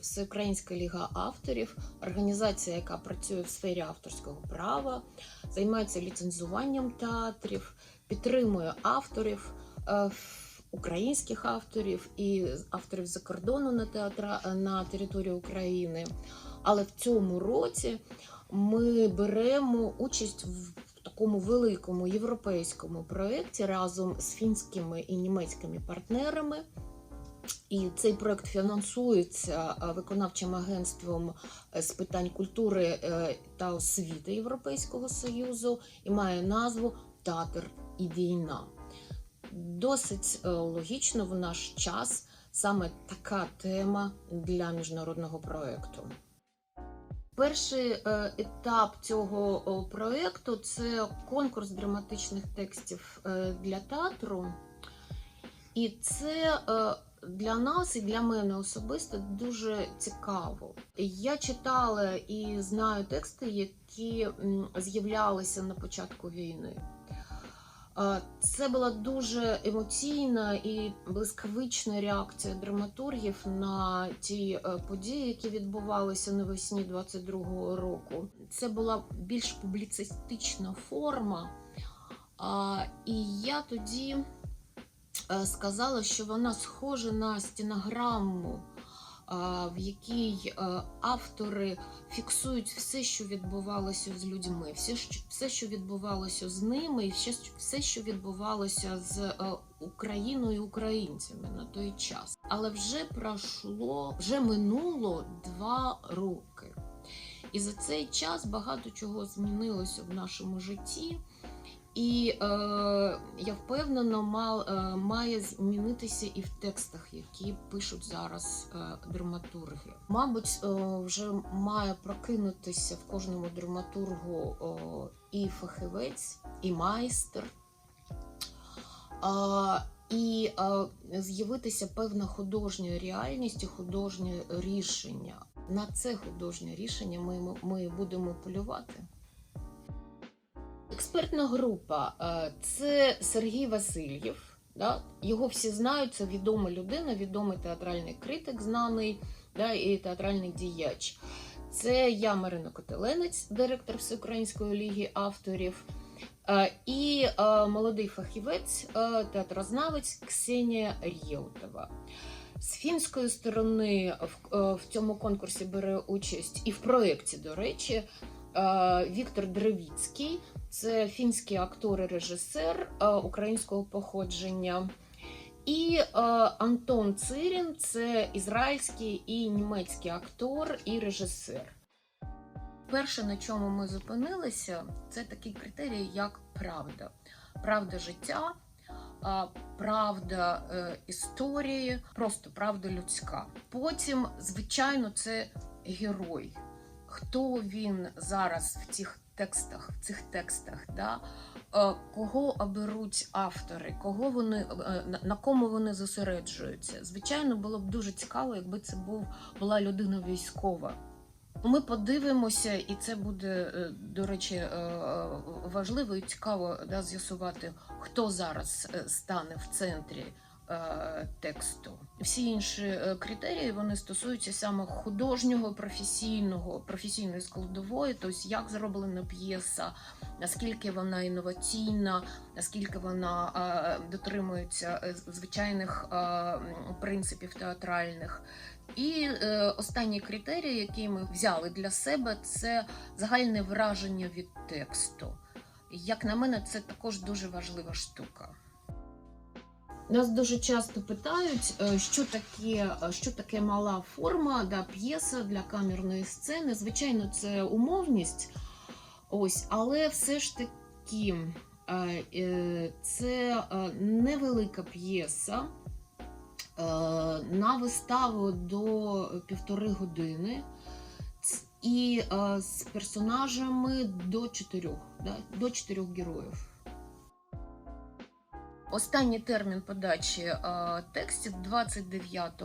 Всеукраїнська ліга авторів, організація, яка працює в сфері авторського права, займається ліцензуванням театрів, підтримує авторів, е, українських авторів і авторів за кордону на театра на території України. Але в цьому році ми беремо участь в такому великому європейському проєкті разом з фінськими і німецькими партнерами. І цей проект фінансується е, виконавчим агентством е, з питань культури е, та освіти Європейського Союзу і має назву Театр і війна. Досить логічно в наш час саме така тема для міжнародного проекту. Перший етап цього о, проекту це конкурс драматичних текстів для театру. І це для нас і для мене особисто дуже цікаво. Я читала і знаю тексти, які з'являлися на початку війни. Це була дуже емоційна і блискавична реакція драматургів на ті е, події, які відбувалися навесні 22-го року. Це була більш публіцистична форма. І я тоді сказала, що вона схожа на стінограму, в якій е, автори фіксують все, що відбувалося з людьми, все, що, відбувалося з ними, і все, що- відбувалося з е, Україною і українцями на той час. Але вже пройшло, вже минуло два роки. І за цей час багато чого змінилося в нашому житті. І е, я впевнена, мал, е, має змінитися і в текстах, які пишуть зараз е, драматурги. Мабуть, е, вже має прокинутися в кожному драматургу о, і фахівець, і майстер. А, і е, з'явитися певна художня реальність і художнє рішення. На це художнє рішення ми, ми будемо полювати. Експертна група е, це Сергій Васильєв. Да? Його всі знають, це відома людина, відомий театральний критик, знаний да, і театральний діяч. Це я, Марина Котеленець, директор Всеукраїнської ліги авторів, е, і е, молодий фахівець, театрознавець Ксенія Рєутова. З фінської сторони в, цьому конкурсі бере участь і в проєкті, до речі, Віктор Древіцький. Це фінський актор і режисер е, українського походження. І е, Антон Цирін це ізраїльський і німецький актор і режисер. Перше, на чому ми зупинилися, це такий критерій, як правда. Правда життя, правда е, історії, просто правда людська. Потім, звичайно, це герой. Хто він зараз в цих текстах, в цих текстах, да? Е, кого оберуть автори, кого вони, е, на- кому вони зосереджуються. Звичайно, було б дуже цікаво, якби це був, була людина військова. Ми подивимося, і це буде, е, до речі, важливо і цікаво да, з'ясувати, хто зараз стане в центрі тексту. Всі інші е, критерії вони стосуються саме художнього, професійного, професійної складової, тобто як зроблена п'єса, наскільки вона інноваційна, наскільки вона е, дотримується е, звичайних е, принципів театральних. І е, останній критерій, який ми взяли для себе, це загальне враження від тексту. Як на мене, це також дуже важлива штука. Нас дуже часто питають, е, що таке, е, що таке мала форма да, п'єса для камерної сцени. Звичайно, це умовність, ось, але все ж таки е, це невелика п'єса на виставу до півтори години. І з персонажами до чотирьох, да, до чотирьох героїв. Останній термін подачі е, текстів 29 е,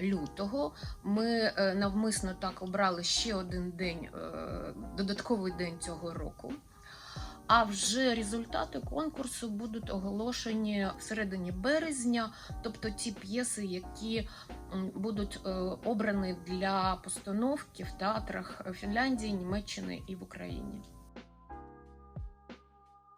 лютого. Ми е, навмисно так обрали ще один день, додатковий день цього року. А вже результати конкурсу будуть оголошені всередині березня, тобто ті п'єси, які будуть обрані для постановки в театрах Фінляндії, Німеччини і в Україні.